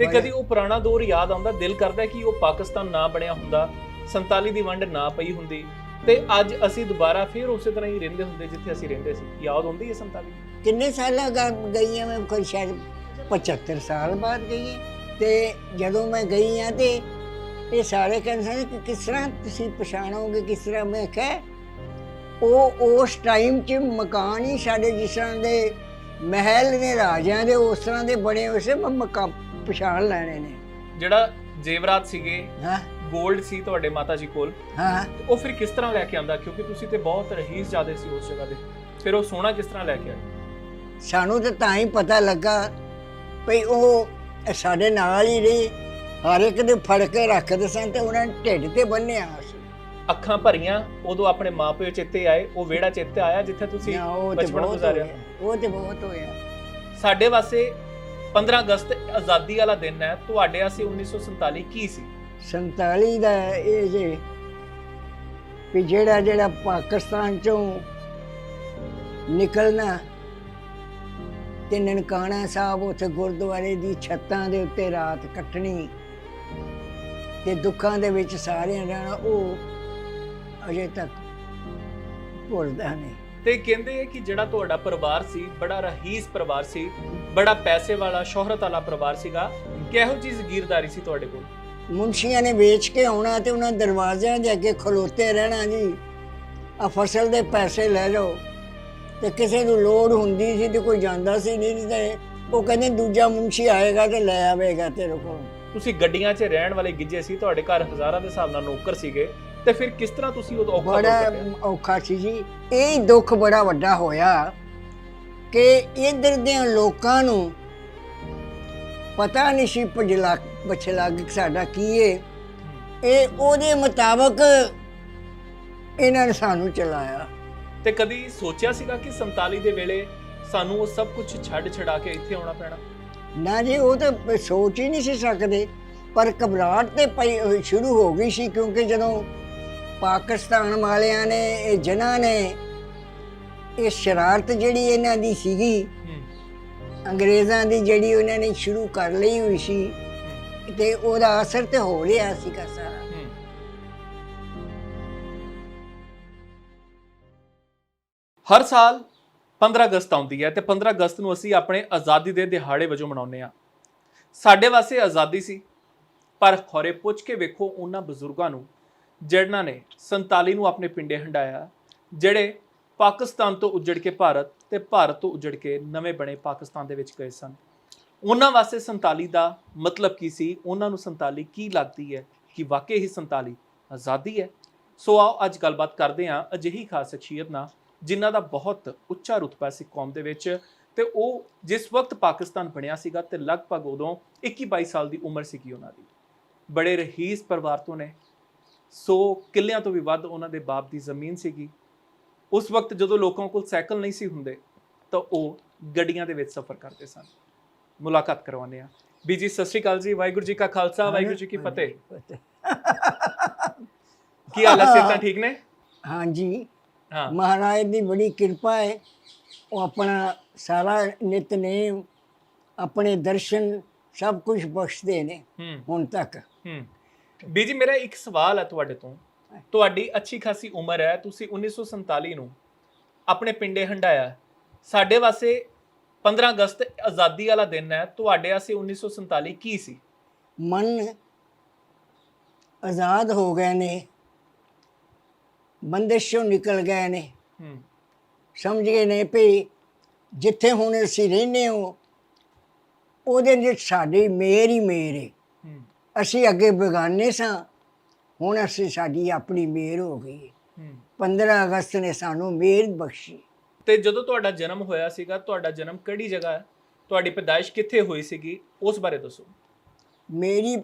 ਤੇ ਕਦੀ ਉਹ ਪੁਰਾਣਾ ਦੌਰ ਯਾਦ ਆਉਂਦਾ? ਦਿਲ ਕਰਦਾ ਕਿ ਉਹ ਪਾਕਿਸਤਾਨ ਨਾ ਬਣਿਆ ਹੁੰਦਾ 47 ਦੀ ਵੰਡ ਨਾ ਪਈ ਹੁੰਦੀ। ਤੇ ਅੱਜ ਅਸੀਂ ਦੁਬਾਰਾ ਫੇਰ ਉਸੇ ਤਰ੍ਹਾਂ ਹੀ ਰਹਿੰਦੇ ਹੁੰਦੇ ਜਿੱਥੇ ਅਸੀਂ ਰਹਿੰਦੇ ਸੀ। ਯਾਦ ਹੁੰਦੀ ਹੈ 47 ਕਿੰਨੇ ਸਾਲਾਂ ਗਾ- ਗਈ ਹਾਂ ਮੈਂ? ਕੋਈ ਸ਼ਾਇਦ 75 ਸਾਲ ਬਾਅਦ ਗਈ ਤੇ ਜਦੋਂ ਮੈਂ ਗਈ ਹਾਂ ਤੇ ਇਹ ਸਾਰੇ ਕਹਿੰਦੇ ਸਨ ਕਿ ਕਿਸ ਤਰ੍ਹਾਂ ਤੁਸੀਂ ਪਛਾਣੋਗੇ ਕਿਸ ਤਰ੍ਹਾਂ? ਮੈਂ ਕਿਹਾ ਉਹ ਉਸ ਟਾਈਮ 'ਚ ਮਕਾਨ ਹੀ ਸਾਡੇ ਜਿਸ ਤਰ੍ਹਾਂ ਦੇ ਮਹਿਲ ਨੇ ਰਾਜਿਆਂ ਦੇ ਉਸ ਤਰ੍ਹਾਂ ਦੇ ਬਣੇ ਹੋਏ ਸੀ ਮਕਾਨ ਪਛਾਣ ਲੈਣੇ ਨੇ। ਜਿਹੜਾ ਜੇਵਰਾਤ ਸੀਗੇ ਹਾਂ। 골ਡ ਸੀ ਤੁਹਾਡੇ ਮਾਤਾ ਜੀ ਕੋਲ ਹਾਂ। ਉਹ ਫਿਰ ਕਿਸ ਤਰ੍ਹਾਂ ਲੈ ਕੇ ਆਂਦਾ? ਕਿਉਂਕਿ ਤੁਸੀਂ ਤੇ ਬਹੁਤ ਰਹੀਸ ਜਾਦੇ ਸੀ ਉਸ ਜਗ੍ਹਾ ਦੇ। ਫਿਰ ਉਹ ਸੋਨਾ ਕਿਸ ਤਰ੍ਹਾਂ ਲੈ ਕੇ ਆਏ ਸਾਨੂੰ ਤਾਂ ਤਾਂ ਹੀ ਪਤਾ ਲੱਗਾ ਭਈ ਉਹ ਸਾਡੇ ਨਾਲ ਹੀ ਰਹੀ। ਹਰ ਇੱਕ ਦੇ ਫੜ ਕੇ ਰੱਖਦੇ ਸਨ ਤੇ ਉਹਨਾਂ ਨੇ ਢਿੱਡ ਤੇ ਬੰਨਿਆ ਸੀ। ਅੱਖਾਂ ਭਰੀਆਂ ਉਦੋਂ ਆਪਣੇ ਮਾਪਿਓ ਚਿੱਤੇ ਆਏ ਉਹ ਵਿਹੜਾ ਚਿੱਤੇ ਆਇਆ ਜਿੱਥੇ ਤੁਸੀਂ ਬਚਪਨ ਗੁਜ਼ਾਰਿਆ? ਉਹ ਤੇ ਬਹੁਤ ਹੋਇਆ। ਸਾਡੇ ਵਾਸਤੇ 15 ਅਗਸਤ ਆਜ਼ਾਦੀ ਵਾਲਾ ਦਿਨ ਹੈ। ਤੁਹਾਡੇ ਵਾਸਤੇ 1947 ਕੀ ਸੀ? 47 ਦਾ ਇਹ ਜੇ ਵੀ ਜਿਹੜਾ ਜਿਹੜਾ ਪਾਕਿਸਤਾਨ ਚੋਂ ਨਿਕਲਣਾ, ਤੇ ਨਨਕਾਣਾ ਸਾਹਿਬ ਉੱਥੇ ਗੁਰਦੁਆਰੇ ਦੀ ਛੱਤਾਂ ਦੇ ਉੱਤੇ ਰਾਤ ਕੱਟਣੀ, ਤੇ ਦੁੱਖਾਂ ਦੇ ਵਿੱਚ ਸਾਰਿਆਂ ਰਹਿਣਾ ਉਹ ਅਜੇ ਤੱਕ ਭੁੱਲਦਾ ਨਹੀਂ। ਤੇ ਕਹਿੰਦੇ ਆ ਕਿ ਜਿਹੜਾ ਤੁਹਾਡਾ ਪਰਿਵਾਰ ਸੀ ਬੜਾ ਰਹੀਸ ਪਰਿਵਾਰ ਸੀ ਬੜਾ ਪੈਸੇ ਵਾਲਾ ਸ਼ੋਹਰਤ ਵਾਲਾ ਪਰਿਵਾਰ ਸੀਗਾ ਕਿਹੋ ਜੀ ਜ਼ਗੀਰਦਾਰੀ ਸੀ ਤੁਹਾਡੇ ਕੋਲ? ਮੁਨਸ਼ੀਆਂ ਨੇ ਵੇਚ ਕੇ ਆਉਣਾ ਤੇ ਉਹਨਾਂ ਦਰਵਾਜ਼ਿਆਂ ਦੇ ਅੱਗੇ ਖਲੋਤੇ ਰਹਿਣਾ ਜੀ। ਆ ਫਸਲ ਦੇ ਪੈਸੇ ਲੈ ਜਾਓ ਤੇ ਕਿਸੇ ਨੂੰ ਲੋੜ ਹੁੰਦੀ ਸੀ ਤੇ ਕੋਈ ਜਾਂਦਾ ਸੀ ਨਹੀਂ ਤੇ ਉਹ ਕਹਿੰਦੇ ਦੂਜਾ ਮੁਨਸ਼ੀ ਆਏਗਾ ਤੇ ਲੈ ਆਵੇਗਾ ਤੇਰੇ ਕੋਲ। ਤੁਸੀਂ ਗੱਡੀਆਂ 'ਚ ਰਹਿਣ ਵਾਲੇ ਗਿੱਜੇ ਸੀ ਤੁਹਾਡੇ ਘਰ ਹਜ਼ਾਰਾਂ ਦੇ ਹਿਸਾਬ ਨਾਲ ਨੌਕਰ ਸੀਗੇ। ਤੇ ਫਿਰ ਕਿਸ ਤਰ੍ਹਾਂ ਤੁਸੀਂ ਉਹ ਔਖਾ ਦੌਰ ਬੜਾ ਕੱਟਿਆ? ਔਖਾ ਸੀ ਜੀ। ਇਹ ਦੁੱਖ ਬੜਾ ਵੱਡਾ ਹੋਇਆ ਕਿ ਇਧਰ ਦੇ ਲੋਕਾਂ ਨੂੰ ਪਤਾ ਨਹੀਂ ਸੀ ਪਜਲਾ ਬਛਲਾ ਸਾਡਾ ਕੀ ਏ। ਇਹ ਉਹਦੇ ਮੁਤਾਬਕ ਇਹਨਾਂ ਨੇ ਸਾਨੂੰ ਚਲਾਇਆ। ਤੇ ਕਦੀ ਸੋਚਿਆ ਸੀਗਾ ਕਿ 47 ਦੇ ਵੇਲੇ ਸਾਨੂੰ ਉਹ ਸਭ ਕੁਝ ਛੱਡ ਛਡਾ ਕੇ ਇੱਥੇ ਆਉਣਾ ਪੈਣਾ? ਨਾ ਜੀ ਉਹ ਤਾਂ ਸੋਚ ਹੀ ਨਹੀਂ ਸੀ ਸਕਦੇ। ਪਰ ਘਬਰਾਹਟ ਤੇ ਪਈ ਹੋਈ ਸ਼ੁਰੂ ਹੋ ਗਈ ਸੀ ਕਿਉਂਕਿ ਜਦੋਂ ਪਾਕਿਸਤਾਨ ਵਾਲਿਆਂ ਨੇ, ਇਹ ਜਨਾਂ ਨੇ, ਇਹ ਸ਼ਰਾਰਤ ਜਿਹੜੀ ਇਹਨਾਂ ਦੀ ਸੀਗੀ, ਅੰਗਰੇਜ਼ਾਂ ਦੀ ਜਿਹੜੀ ਉਹਨਾਂ ਨੇ ਸ਼ੁਰੂ ਕਰ ਲਈ ਹੋਈ ਸੀ, ਤੇ ਉਹਦਾ ਅਸਰ ਤੇ ਹੋ ਰਿਹਾ ਸੀਗਾ ਸਾਰਾ। ਹਰ ਸਾਲ 15 ਅਗਸਤ ਆਉਂਦੀ ਹੈ ਤੇ 15 ਅਗਸਤ ਨੂੰ ਅਸੀਂ ਆਪਣੇ ਆਜ਼ਾਦੀ ਦੇ ਦਿਹਾੜੇ ਵਜੋਂ ਮਨਾਉਂਦੇ ਆ ਸਾਡੇ ਵਾਸਤੇ ਆਜ਼ਾਦੀ ਸੀ, ਪਰ ਖੋਰੇ ਪੁੱਛ ਕੇ ਵੇਖੋ ਉਹਨਾਂ ਬਜ਼ੁਰਗਾਂ ਨੂੰ ਜਿਹਨਾਂ ਨੇ 47 ਨੂੰ ਆਪਣੇ ਪਿੰਡੇ ਹੰਡਾਇਆ, ਜਿਹੜੇ ਪਾਕਿਸਤਾਨ ਤੋਂ ਉੱਜੜ ਕੇ ਭਾਰਤ ਤੇ ਭਾਰਤ ਤੋਂ ਉੱਜੜ ਕੇ ਨਵੇਂ ਬਣੇ ਪਾਕਿਸਤਾਨ ਦੇ ਵਿੱਚ ਗਏ ਸਨ। ਉਹਨਾਂ ਵਾਸਤੇ 47 ਦਾ ਮਤਲਬ ਕੀ ਸੀ? ਉਹਨਾਂ ਨੂੰ 47 ਕੀ ਲੱਗਦੀ ਹੈ ਕਿ ਵਾਕਈ ਹੀ 47 ਆਜ਼ਾਦੀ ਹੈ? ਸੋ ਆਓ ਅੱਜ ਗੱਲਬਾਤ ਕਰਦੇ ਹਾਂ ਅਜਿਹੀ ਖਾਸ ਸ਼ਖਸੀਅਤ ਨਾਲ ਜਿਨ੍ਹਾਂ ਦਾ ਬਹੁਤ ਉੱਚਾ ਰੁਤਬਾ ਸੀ ਕੌਮ ਦੇ ਵਿੱਚ ਤੇ ਉਹ ਜਿਸ ਵਕਤ ਪਾਕਿਸਤਾਨ ਬਣਿਆ ਸੀਗਾ ਤੇ ਲਗਭਗ ਉਦੋਂ 21 22 ਸਾਲ ਦੀ ਉਮਰ ਸੀਗੀ ਉਹਨਾਂ ਦੀ। ਬੜੇ ਰਹੀਸ ਪਰਿਵਾਰ ਤੋਂ ਨੇ ਸੋ ਕਿੱਲਿਆਂ ਤੋਂ ਵੀ ਵੱਧ ਉਹਨਾਂ ਦੇ ਬਾਪ ਦੀ ਜ਼ਮੀਨ ਸੀਗੀ। ਉਸ ਵਕਤ ਜਦੋਂ ਲੋਕਾਂ ਕੋਲ ਸਾਈਕਲ ਨਹੀਂ ਸੀ ਹੁੰਦੇ ਤਾਂ ਉਹ ਗੱਡੀਆਂ ਦੇ ਵਿੱਚ ਸਫ਼ਰ ਕਰਦੇ ਸਨ। ਮੁਲਾਕਾਤ ਕਰਵਾਉਂਦੇ ਆ ਬੀਜੀ ਸਤਿ ਸ਼੍ਰੀ ਅਕਾਲ ਜੀ ਵਾਹਿਗੁਰੂ ਜੀ ਕਾ ਖਾਲਸਾ ਵਾਹਿਗੁਰੂ ਜੀ ਕੀ ਫਤਿਹ। ਕੀ ਹਾਲ ਹੈ ਸਿਹਤਾਂ ਠੀਕ ਨੇ? ਹਾਂਜੀ ਹਾਂ। ਮਹਾਰਾਜ ਦੀ ਬੜੀ ਕਿਰਪਾ ਹੈ। ਉਹ ਆਪਣਾ ਸਾਰਾ ਨਿਤਨੇਮ ਆਪਣੇ ਦਰਸ਼ਨ ਸਭ ਕੁਝ ਬਖਸ਼ਦੇ ਨੇ ਹੁਣ ਤੱਕ। ਹੂੰ। ਬੀਜੀ ਮੇਰਾ ਇੱਕ ਸਵਾਲ ਹੈ ਤੁਹਾਡੇ ਤੋਂ। ਤੁਹਾਡੀ ਅੱਛੀ ਖਾਸੀ ਉਮਰ ਹੈ ਤੁਸੀਂ 1947 ਨੂੰ ਆਪਣੇ ਪਿੰਡੇ ਹੰਡਾਇਆ। ਸਾਡੇ ਵਾਸਤੇ 15 ਅਗਸਤ ਆਜ਼ਾਦੀ ਵਾਲਾ ਦਿਨ ਹੈ ਤੁਹਾਡੇ ਵਾਸਤੇ 1947 ਕੀ ਸੀ? ਮਨ ਆਜ਼ਾਦ ਹੋ ਗਏ ਨੇ ਬੰਦਿਸ਼ੋਂ ਨਿਕਲ ਗਏ ਨੇ। ਹੂੰ। ਸਮਝ ਗਏ ਨੇ ਵੀ ਜਿੱਥੇ ਹੁਣ ਅਸੀਂ ਰਹਿੰਦੇ ਹਾਂ ਉਹਦੇ ਵਿੱਚ ਸਾਡੀ ਮੇਰ ਹੀ ਮੇਰ ਹੂੰ ਅਸੀਂ ਅੱਗੇ ਬੇਗਾਨੇ ਸਾਂ। ਹੁਣ ਅਸੀਂ ਸਾਡੀ ਆਪਣੀ ਮੇਰ ਹੋ ਗਈ। ਹੈ। ਹੂੰ 15 ਅਗਸਤ ਨੇ ਸਾਨੂੰ ਮੇਰ ਬਖਸ਼ੀ। ਤੇ ਜਦੋਂ ਤੁਹਾਡਾ ਜਨਮ ਹੋਇਆ ਸੀਗਾ ਤੁਹਾਡਾ ਜਨਮ ਕਿਹੜੀ ਜਗ੍ਹਾ ਹੈ? ਤੁਹਾਡੀ ਪੈਦਾਇਸ਼ ਕਿੱਥੇ ਹੋਈ ਸੀਗੀ? ਉਸ ਬਾਰੇ ਦੱਸੋ। ਮੇਰੀ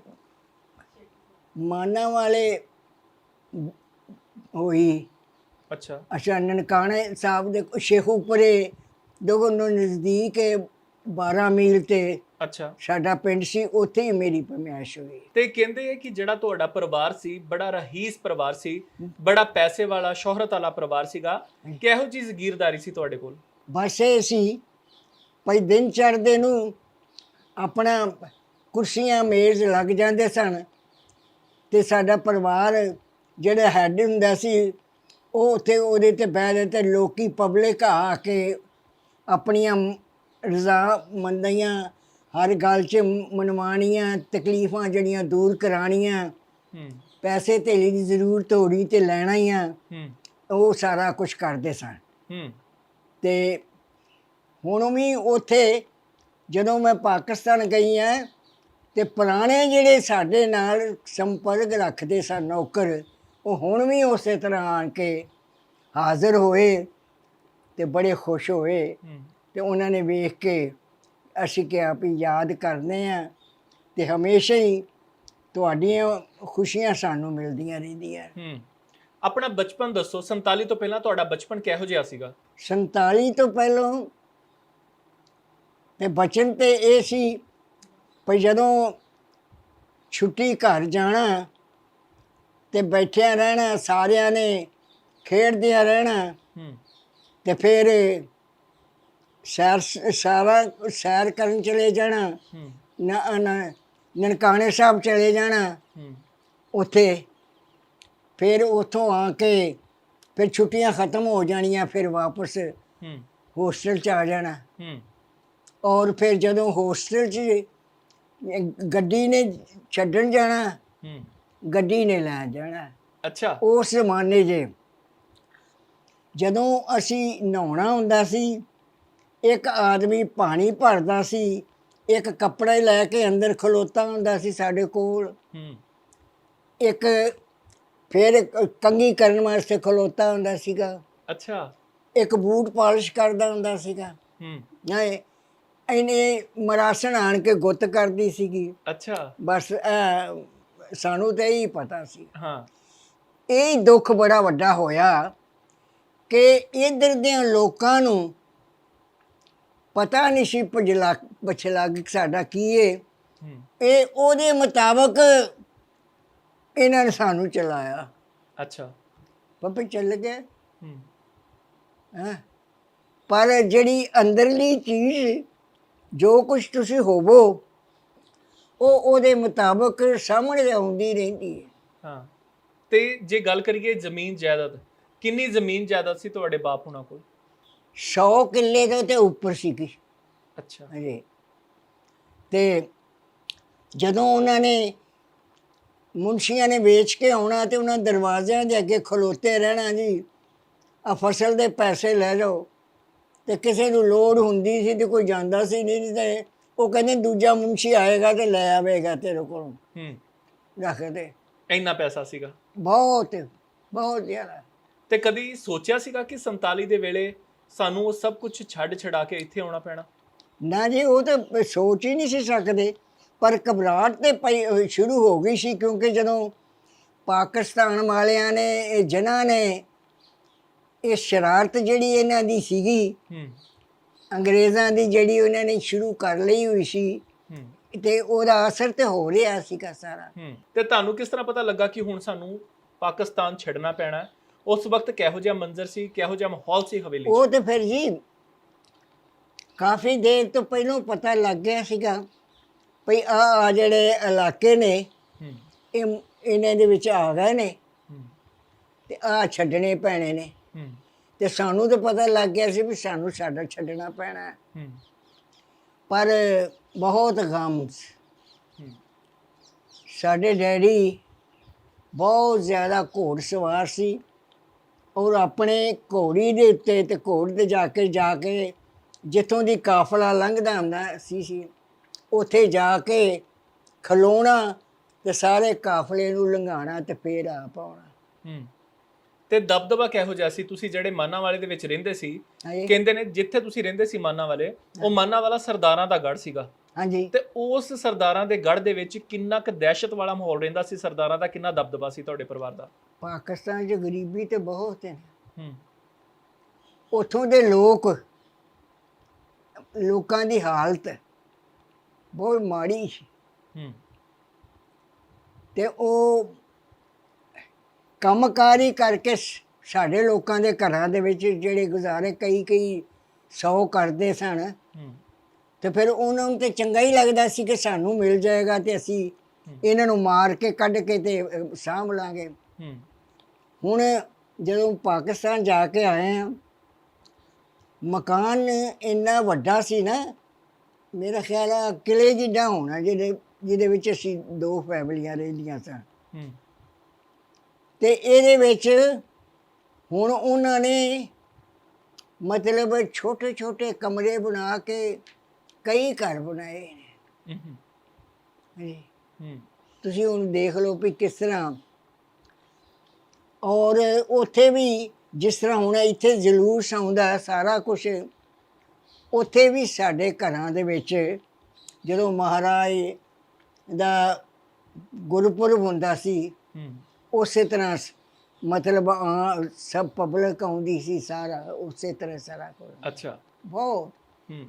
ਮਾਨਾ ਵਾਲੇ ਹੋਈ। ਅੱਛਾ। ਅੱਛਾ ਨਨਕਾਣੇ ਸਾਹਿਬ ਦੇ ਸ਼ੇਖੂਪੁਰੇ ਦੋਨੋਂ ਨਜ਼ਦੀਕ ਹੈ 12 ਮੀਲ ਤੇ ਅੱਛਾ। ਸਾਡਾ ਪਿੰਡ ਸੀ ਉੱਥੇ ਹੀ ਮੇਰੀ ਪਮਿਆਸ਼ ਹੋਈ। ਤੇ ਕਹਿੰਦੇ ਆ ਕਿ ਜਿਹੜਾ ਤੁਹਾਡਾ ਪਰਿਵਾਰ ਸੀ ਬੜਾ ਰਹੀਸ ਪਰਿਵਾਰ ਸੀ ਬੜਾ ਪੈਸੇ ਵਾਲਾ ਸ਼ੋਹਰਤ ਵਾਲਾ ਪਰਿਵਾਰ ਸੀਗਾ। ਕਿਹੋ ਜੀ ਜ਼ਗੀਰਦਾਰੀ ਸੀ ਤੁਹਾਡੇ ਕੋਲ? ਬਸ ਇਹ ਸੀ ਭਈ ਦਿਨ ਚੜ੍ਹਦੇ ਨੂੰ ਆਪਣਾ ਕੁਰਸੀਆਂ ਮੇਜ਼ ਲੱਗ ਜਾਂਦੇ ਸਨ ਤੇ ਸਾਡਾ ਪਰਿਵਾਰ ਜਿਹੜਾ ਹੈੱਡ ਹੁੰਦਾ ਸੀ ਉਹ ਉੱਥੇ ਉਹਦੇ ਤੇ ਬਹਿ ਜਾਂਦੇ ਤੇ ਲੋਕੀ ਪਬਲਿਕ ਆ ਕੇ ਆਪਣੀਆਂ ਰਜ਼ਾ ਮੰਦੀਆਂ ਹਰ ਗੱਲ 'ਚ ਮਨਵਾਣੀਆਂ ਤਕਲੀਫਾਂ ਜਿਹੜੀਆਂ ਦੂਰ ਕਰਾਣੀਆਂ ਪੈਸੇ ਧੇਲੇ ਦੀ ਜ਼ਰੂਰਤ ਹੋਣੀ ਤੇ ਲੈਣਾ ਹੀ ਆ। ਉਹ ਸਾਰਾ ਕੁਝ ਕਰਦੇ ਸਨ। ਤੇ ਹੁਣ ਵੀ ਉੱਥੇ ਜਦੋਂ ਮੈਂ ਪਾਕਿਸਤਾਨ ਗਈ ਆ ਤੇ ਪੁਰਾਣੇ ਜਿਹੜੇ ਸਾਡੇ ਨਾਲ ਸੰਪਰਕ ਰੱਖਦੇ ਸਨ ਨੌਕਰ ਉਹ ਹੁਣ ਵੀ ਉਸੇ ਤਰ੍ਹਾਂ ਆਣ ਕੇ ਹਾਜ਼ਰ ਹੋਏ ਤੇ ਬੜੇ ਖੁਸ਼ ਹੋਏ ਤੇ ਉਹਨਾਂ ਨੇ ਵੇਖ ਕੇ ਅਸੀਂ ਕਿਹਾ ਵੀ ਯਾਦ ਕਰਨੇ ਆ ਤੇ ਹਮੇਸ਼ਾ ਹੀ ਤੁਹਾਡੀਆਂ ਖੁਸ਼ੀਆਂ ਸਾਨੂੰ ਮਿਲਦੀਆਂ ਰਹਿੰਦੀਆਂ। ਹੂੰ। ਆਪਣਾ ਬਚਪਨ ਦੱਸੋ 47 ਤੋਂ ਪਹਿਲਾਂ ਤੁਹਾਡਾ ਬਚਪਨ ਕਿਹੋ ਜਿਹਾ ਸੀਗਾ? 47 ਤੋਂ ਪਹਿਲਾਂ ਤੇ ਬਚਨ ਤੇ ਇਹ ਸੀ ਵੀ ਜਦੋਂ ਛੁੱਟੀ ਘਰ ਜਾਣਾ ਤੇ ਬੈਠਿਆਂ ਰਹਿਣਾ ਸਾਰਿਆਂ ਨੇ ਖੇਡਦਿਆਂ ਰਹਿਣਾ ਹੂੰ। ਤੇ ਫਿਰ ਸੈਰ ਸਾਰਾ ਸੈਰ ਕਰਨ ਚਲੇ ਜਾਣਾ ਨਾ ਨਾ- ਨਨਕਾਣੇ ਸਾਹਿਬ ਚਲੇ ਜਾਣਾ। ਉੱਥੇ ਫਿਰ ਉੱਥੋਂ ਆ ਕੇ ਫਿਰ ਛੁੱਟੀਆਂ ਖਤਮ ਹੋ ਜਾਣੀਆਂ ਫਿਰ ਵਾਪਸ ਹੋਸਟਲ ਚ ਆ ਜਾਣਾ। ਔਰ ਫਿਰ ਜਦੋਂ ਹੋਸਟਲ ਚ ਗੱਡੀ ਨੇ ਛੱਡਣ ਜਾਣਾ ਗੱਡੀ ਨੇ ਲੈ ਜਾਣਾ। ਅੱਛਾ। ਉਸ ਜ਼ਮਾਨੇ 'ਚ ਜਦੋਂ ਅਸੀਂ ਨਹਾਉਣਾ ਹੁੰਦਾ ਸੀ ਇੱਕ ਆਦਮੀ ਪਾਣੀ ਭਰਦਾ ਸੀ ਇੱਕ ਕੱਪੜਾ ਹੀ ਲੈ ਕੇ ਅੰਦਰ ਖਲੋਤਾ ਹੁੰਦਾ ਸੀ ਸਾਡੇ ਕੋਲ। ਹੂੰ। ਇੱਕ ਫਿਰ ਕੰਘੀ ਕਰਨ ਵਾਸਤੇ ਖਲੋਤਾ ਹੁੰਦਾ ਸੀਗਾ। ਅੱਛਾ। ਇੱਕ ਬੂਟ ਪਾਲਿਸ਼ ਕਰਦਾ ਹੁੰਦਾ ਸੀਗਾ। ਹੂੰ। ਨਹੀਂ ਇਹਨੇ ਮਰਾਸਣ ਆਣ ਕੇ ਗੁੱਤ ਕਰਦੀ ਸੀਗੀ। ਅੱਛਾ। ਬਸ ਸਾਨੂੰ ਤਾਂ ਹੀ ਪਤਾ ਸੀ। ਹਾਂ। ਇਹ ਦੁੱਖ ਬੜਾ ਵੱਡਾ ਹੋਇਆ ਕਿ ਇਧਰ ਦੇ ਲੋਕਾਂ ਨੂੰ ਪਤਾ ਨਹੀਂ ਸੀ ਪਜਲਾ ਪਛਲਾਗ ਸਾਡਾ ਕੀ ਏ। ਹੂੰ। ਇਹ ਉਹਦੇ ਮੁਤਾਬਕ ਇਹਨਾਂ ਨੇ ਸਾਨੂੰ ਚਲਾਇਆ। ਅੱਛਾ। ਪਪੇ ਚੱਲ ਗਏ। ਹੈਂ। ਪਰ ਜਿਹੜੀ ਅੰਦਰਲੀ ਚੀਜ਼ ਜੋ ਕੁਝ ਤੁਸੀਂ ਹੋਵੋ ਉਹ ਉਹਦੇ ਮੁਤਾਬਕ ਸਾਹਮਣੇ ਆਉਂਦੀ ਰਹਿੰਦੀ ਹੈ ਹਾਂ। ਤੇ ਜੇ ਗੱਲ ਕਰੀਏ ਜ਼ਮੀਨ ਜਾਇਦਾਦ ਕਿੰਨੀ ਜ਼ਮੀਨ ਜਾਇਦਾਦ ਸੀ ਤੁਹਾਡੇ ਬਾਪ ਹੁਣਾਂ ਕੋਲ? 100 ਕਿੱਲੇ ਤੋਂ ਤੇ ਉੱਪਰ ਸੀਗੀ। ਅੱਛਾ। ਅਜੇ ਤੇ ਜਦੋਂ ਉਹਨਾਂ ਨੇ ਮੁਨਸ਼ੀਆਂ ਨੇ ਵੇਚ ਕੇ ਆਉਣਾ ਤੇ ਉਹਨਾਂ ਦਰਵਾਜ਼ਿਆਂ ਦੇ ਅੱਗੇ ਖਲੋਤੇ ਰਹਿਣਾ ਜੀ ਆ ਫਸਲ ਦੇ ਪੈਸੇ ਲੈ ਜਾਓ। ਤੇ ਕਿਸੇ ਨੂੰ ਲੋੜ ਹੁੰਦੀ ਸੀ ਤੇ ਕੋਈ ਜਾਂਦਾ ਸੀ ਨਹੀਂ ਤੇ ਉਹ ਕਹਿੰਦੇ ਦੂਜਾ ਮੁਨਸ਼ੀ ਆਏਗਾ ਤੇ ਲੈ ਆਵੇਗਾ ਤੇਰੇ ਕੋਲੋਂ। ਹੂੰ। ਰੱਖਦੇ ਇੰਨਾ ਪੈਸਾ ਸੀਗਾ? ਬਹੁਤ ਬਹੁਤ ਜ਼ਿਆਦਾ। ਤੇ ਕਦੀ ਸੋਚਿਆ ਸੀਗਾ ਕਿ 47 ਦੇ ਵੇਲੇ ਸਾਨੂੰ ਉਹ ਸਭ ਕੁਝ ਛੱਡ ਛਡਾ ਕੇ ਇੱਥੇ ਆਉਣਾ ਪੈਣਾ। ਨਾ ਜੀ ਉਹ ਤਾਂ ਸੋਚ ਹੀ ਨਹੀਂ ਸੀ ਸਕਦੇ। ਪਰ ਘਬਰਾਹਟ ਤੇ ਪਈ ਸ਼ੁਰੂ ਹੋ ਗਈ ਸੀ ਕਿਉਂਕਿ ਜਦੋਂ ਪਾਕਿਸਤਾਨ ਵਾਲਿਆਂ ਨੇ ਇਹ ਜਨਾਂ ਨੇ ਇਹ ਸ਼ਰਾਰਤ ਜਿਹੜੀ ਇਹਨਾਂ ਦੀ ਸੀਗੀ ਹੂੰ। ਅੰਗਰੇਜ਼ਾਂ ਦੀ ਜਿਹੜੀ ਉਹਨਾਂ ਨੇ ਸ਼ੁਰੂ ਕਰ ਲਈ ਹੋਈ ਸੀ ਹੂੰ। ਤੇ ਉਹਦਾ ਅਸਰ ਤੇ ਹੋ ਰਿਹਾ ਸੀਗਾ ਸਾਰਾ। ਹੂੰ। ਤੇ ਤੁਹਾਨੂੰ ਕਿਸ ਤਰ੍ਹਾਂ ਪਤਾ ਲੱਗਾ ਕਿ ਹੁਣ ਸਾਨੂੰ ਪਾਕਿਸਤਾਨ ਛੱਡਣਾ ਪੈਣਾ ਹੈ? ਉਸ ਵਕਤ ਕਿਹੋ ਜਿਹਾ ਮੰਜ਼ਰ ਸੀ ਕਿਹੋ ਜਿਹਾ ਮਾਹੌਲ ਸੀ ਹਵੇਲੀ 'ਚ? ਉਹ ਤੇ ਫਿਰ ਜੀ ਕਾਫੀ ਦੇਰ ਤੋਂ ਪਹਿਲਾਂ ਪਤਾ ਲੱਗ ਗਿਆ ਸੀਗਾ ਭਈ ਆ ਆ ਜਿਹੜੇ ਇਲਾਕੇ ਨੇ ਹੂੰ। ਇਹ ਇਹਨਾਂ ਦੇ ਵਿੱਚ ਆ ਗਏ ਨੇ ਹੂੰ। ਤੇ ਆ ਛੱਡਣੇ ਪੈਣੇ ਨੇ। ਹੂੰ। ਤੇ ਸਾਨੂੰ ਤਾਂ ਪਤਾ ਲੱਗ ਗਿਆ ਸੀ ਵੀ ਸਾਨੂੰ ਸਾਡਾ ਛੱਡਣਾ ਪੈਣਾ। ਹੈ। ਹੂੰ। ਪਰ ਬਹੁਤ ਗਮ ਸੀ। ਹੂੰ। ਸਾਡੇ ਡੈਡੀ ਬਹੁਤ ਜ਼ਿਆਦਾ ਘੋੜ ਸਵਾਰ ਸੀ। ਔਰ ਆਪਣੇ ਘੋੜੀ ਦੇ ਉੱਤੇ ਤੇ ਘੋੜ ਤੇ ਜਾ ਕੇ ਜਾ ਕੇ ਜਿੱਥੋਂ ਦੀ ਕਾਫਲਾ ਲੰਘਦਾ ਹੁੰਦਾ ਸੀ ਸੀ ਉੱਥੇ ਜਾ ਕੇ ਖਲੋਣਾ ਤੇ ਸਾਰੇ ਕਾਫਲੇ ਨੂੰ ਲੰਘਾਣਾ ਤੇ ਫੇਰ ਆ ਪਾਉਣਾ ਹੂੰ। ਤੇ ਦਬਦਬਾ ਕਿਹੋ ਜਿਹਾ ਸੀ? ਤੁਸੀਂ ਜਿਹੜੇ ਮਾਨਾ ਵਾਲੇ ਦੇ ਵਿੱਚ ਰਹਿੰਦੇ ਸੀ ਕਹਿੰਦੇ ਨੇ ਜਿੱਥੇ ਤੁਸੀਂ ਰਹਿੰਦੇ ਸੀ ਮਾਨਾ ਵਾਲੇ ਉਹ ਮਾਨਾ ਵਾਲਾ ਸਰਦਾਰਾਂ ਦਾ ਗੜ ਸੀਗਾ। ਹਾਂਜੀ। ਤੇ ਉਸ ਸਰਦਾਰਾਂ ਦੇ ਗੜ ਦੇ ਵਿੱਚ ਕਿੰਨਾ ਕੁ ਦਹਿਸ਼ਤ ਵਾਲਾ ਮਾਹੌਲ ਰਹਿੰਦਾ ਸੀ ਸਰਦਾਰਾਂ ਦਾ ਕਿੰਨਾ ਦਬਦਬਾ ਸੀ ਤੁਹਾਡੇ ਪਰਿਵਾਰ ਦਾ? ਪਾਕਿਸਤਾਨ 'ਚ ਗਰੀਬੀ ਤੇ ਬਹੁਤ ਹੈ। ਹੂੰ। ਉੱਥੋਂ ਦੇ ਲੋਕ ਲੋਕਾਂ ਦੀ ਹਾਲਤ ਬਹੁਤ ਮਾੜੀ ਸੀ। ਹੂੰ। ਤੇ ਉਹ ਕੰਮਕਾਰੀ ਕਰਕੇ ਸਾਡੇ ਲੋਕਾਂ ਦੇ ਘਰਾਂ ਦੇ ਵਿੱਚ ਜਿਹੜੇ ਗੁਜ਼ਾਰੇ ਕਈ ਕਈ ਸੌ ਕਰਦੇ ਸਨ। ਹੂੰ। ਤੇ ਫਿਰ ਉਹਨਾਂ ਨੂੰ ਤੇ ਚੰਗਾ ਹੀ ਲੱਗਦਾ ਸੀ ਕਿ ਸਾਨੂੰ ਮਿਲ ਜਾਏਗਾ ਤੇ ਅਸੀਂ ਇਹਨਾਂ ਨੂੰ ਮਾਰ ਕੇ ਕੱਢ ਕੇ ਤੇ ਸਾਂਭ ਲਾਂਗੇ। ਹੁਣ ਜਦੋਂ ਪਾਕਿਸਤਾਨ ਜਾ ਕੇ ਆਏ ਆ ਮਕਾਨ ਇੰਨਾ ਵੱਡਾ ਸੀ ਨਾ ਮੇਰਾ ਖਿਆਲ ਆ ਕਿਲੇ ਜਿੱਡਾ ਹੋਣਾ ਜਿਹਦੇ ਜਿਹਦੇ ਵਿੱਚ ਅਸੀਂ ਦੋ ਫੈਮਲੀਆਂ ਰਹਿੰਦੀਆਂ ਸਨ ਹੂੰ। ਤੇ ਇਹਦੇ ਵਿੱਚ ਹੁਣ ਉਹਨਾਂ ਨੇ ਮਤਲਬ ਛੋਟੇ ਛੋਟੇ ਕਮਰੇ ਬਣਾ ਕੇ ਕਈ ਘਰ ਬਣਾਏ ਨੇ। ਹੂੰ। ਹੂੰ ਤੁਸੀਂ ਹੁਣ ਦੇਖ ਲਓ ਵੀ ਕਿਸ ਤਰ੍ਹਾਂ ਔਰ ਉੱਥੇ ਵੀ ਜਿਸ ਤਰ੍ਹਾਂ ਹੁਣ ਇੱਥੇ ਜਲੂਸ ਆਉਂਦਾ ਸਾਰਾ ਕੁਝ ਉੱਥੇ ਵੀ ਸਾਡੇ ਘਰਾਂ ਦੇ ਵਿੱਚ ਜਦੋਂ ਮਹਾਰਾਜ ਦਾ ਗੁਰਪੁਰਬ ਹੁੰਦਾ ਸੀ ਉਸੇ ਤਰ੍ਹਾਂ ਮਤਲਬ ਸਭ ਪਬਲਿਕ ਆਉਂਦੀ ਸੀ ਸਾਰਾ ਉਸੇ ਤਰ੍ਹਾਂ ਸਾਰਾ ਕੁਝ ਅੱਛਾ। ਬਹੁਤ। ਹੂੰ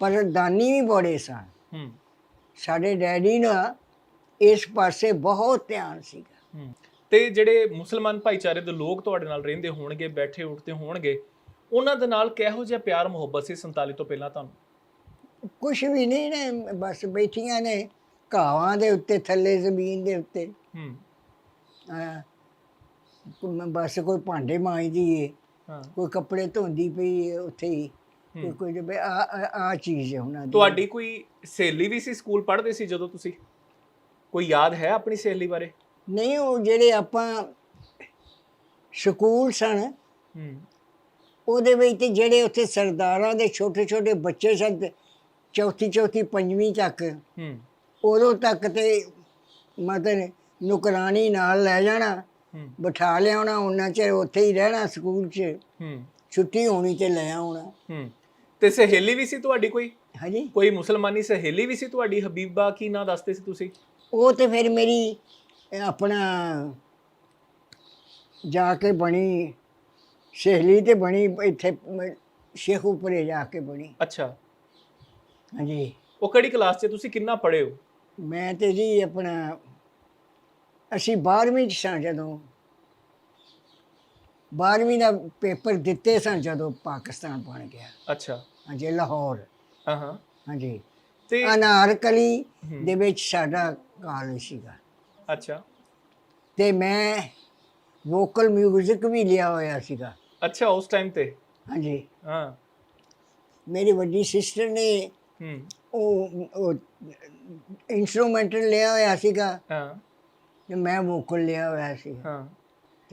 ਪਰ ਦਾਨੀ ਵੀ ਬੜੇ ਸਨ। ਹੂੰ। ਸਾਡੇ ਡੈਡੀ ਨਾ ਇਸ ਪਾਸੇ ਬਹੁਤ ਧਿਆਨ ਸੀਗਾ। ਹੂੰ। ਤੇ ਜਿਹੜੇ ਮੁਸਲਮਾਨ ਭਾਈਚਾਰੇ ਦੇ ਲੋਕ ਤੁਹਾਡੇ ਨਾਲ ਰਹਿੰਦੇ ਹੋਣਗੇ ਬੈਠੇ ਉੱਠਦੇ ਹੋਣਗੇ ਉਹਨਾਂ ਦੇ ਨਾਲ ਕਿਹੋ ਜਿਹਾ ਪਿਆਰ ਮੁਹੱਬਤ ਸੀ 47 ਤੋਂ ਪਹਿਲਾਂ ਤੁਹਾਨੂੰ? ਕੁਛ ਵੀ ਨਹੀਂ ਨੇ ਬਸ ਬੈਠੀਆਂ ਨੇ ਘਾਵਾਂ ਦੇ ਉੱਤੇ ਥੱਲੇ ਜ਼ਮੀਨ ਦੇ ਉੱਤੇ। ਹੂੰ। ਹਾਂ। ਬਸ ਕੋਈ ਭਾਂਡੇ ਮਾਂਜਦੀ ਏ ਹਾਂ। ਕੋਈ ਕੱਪੜੇ ਧੋਂਦੀ ਪਈ ਏ ਉੱਥੇ ਹੀ। ਕੋਈ ਹੂੰ। ਕੋਈ ਆ ਆ- ਆ ਚੀਜ਼ ਹੈ ਉਹਨਾਂ ਦੀ। ਤੁਹਾਡੀ ਕੋਈ ਸਹੇਲੀ ਵੀ ਸੀ ਸਕੂਲ ਪੜ੍ਹਦੇ ਸੀ ਜਦੋਂ ਤੁਸੀਂ? ਕੋਈ ਯਾਦ ਹੈ ਆਪਣੀ ਸਹੇਲੀ ਬਾਰੇ? ਨਹੀਂ ਉਹ ਜਿਹੜੇ ਆਪਾਂ ਸਕੂਲ ਸਨ ਹੂੰ। ਉਹਦੇ ਵਿੱਚ ਤੇ ਜਿਹੜੇ ਉੱਥੇ ਸਰਦਾਰਾਂ ਦੇ ਛੋਟੇ ਛੋਟੇ ਬੱਚੇ ਸਨ ਚੌਥੀ ਚੌਥੀ ਪੰਜਵੀਂ ਤੱਕ ਹੂੰ। ਉਦੋਂ ਤੱਕ ਤੇ ਮਤਲਬ ਨੁਕਰਾਨੀ ਨਾਲ ਲੈ ਜਾਣਾ ਬਿਠਾ ਲਿਆਉਣਾ ਉਹਨਾਂ ਚਿਰ ਉੱਥੇ ਹੀ ਰਹਿਣਾ ਸਕੂਲ 'ਚ। ਹੂੰ। ਛੁੱਟੀ ਹੋਣੀ ਤੇ ਲੈ ਆਉਣਾ। ਹੂੰ। ਤੇ ਸਹੇਲੀ ਵੀ ਸੀ ਤੁਹਾਡੀ ਕੋਈ? ਹਾਂਜੀ। ਕੋਈ ਮੁਸਲਮਾਨੀ ਸਹੇਲੀ ਵੀ ਸੀ ਤੁਹਾਡੀ? ਹਬੀਬਾ ਕੀ ਨਾਂ ਦੱਸਦੇ ਸੀ ਤੁਸੀਂ? ਉਹ ਤੇ ਫਿਰ ਮੇਰੀ ਆਪਣਾ ਜਾ ਕੇ ਬਣੀ ਸਹੇਲੀ ਤੇ ਬਣੀ ਇੱਥੇ ਮ- ਸ਼ੇਖੂਪੁਰੇ ਜਾ ਕੇ ਬਣੀ। ਅੱਛਾ। ਹਾਂਜੀ। ਉਹ ਕਿਹੜੀ ਕਲਾਸ 'ਚ? ਤੁਸੀਂ ਕਿੰਨਾ ਪੜ੍ਹੇ ਹੋ? ਮੈਂ ਤੇ ਜੀ ਆਪਣਾ ਅਸੀਂ 12ਵੀਂ ਚ ਸਾਂ ਜਦੋਂ। 12ਵੀਂ ਦਾ ਪੇਪਰ ਦਿੱਤੇ ਸਨ ਜਦੋਂ ਪਾਕਿਸਤਾਨ ਬਣ ਗਿਆ। ਅੱਛਾ। ਹਾਂਜੀ ਲਾਹੌਰ। ਹਾਂ ਹਾਂ। ਹਾਂਜੀ। ਤੇ ਅਨਾਰਕਲੀ। ਦੇ ਵਿੱਚ ਸਾਡਾ ਕਾਲਜ ਸੀਗਾ। ਅੱਛਾ। ਤੇ ਮੈਂ ਵੋਕਲ 뮤직 ਵੀ ਲਿਆ ਹੋਇਆ ਸੀਗਾ। ਅੱਛਾ ਉਸ ਟਾਈਮ ਤੇ? ਹਾਂਜੀ। ਹਾਂ। ਮੇਰੀ ਵੱਡੀ ਸਿਸਟਰ ਨੇ ਹੂੰ। ਉਹ ਇਨਸਟਰੂਮੈਂਟਲ ਲਿਆ ਹੋਇਆ ਸੀਗਾ। ਹਾਂ। ਤੇ ਮੈਂ ਵੋਕਲ ਲਿਆ ਹੋਇਆ ਸੀ ਹਾਂ।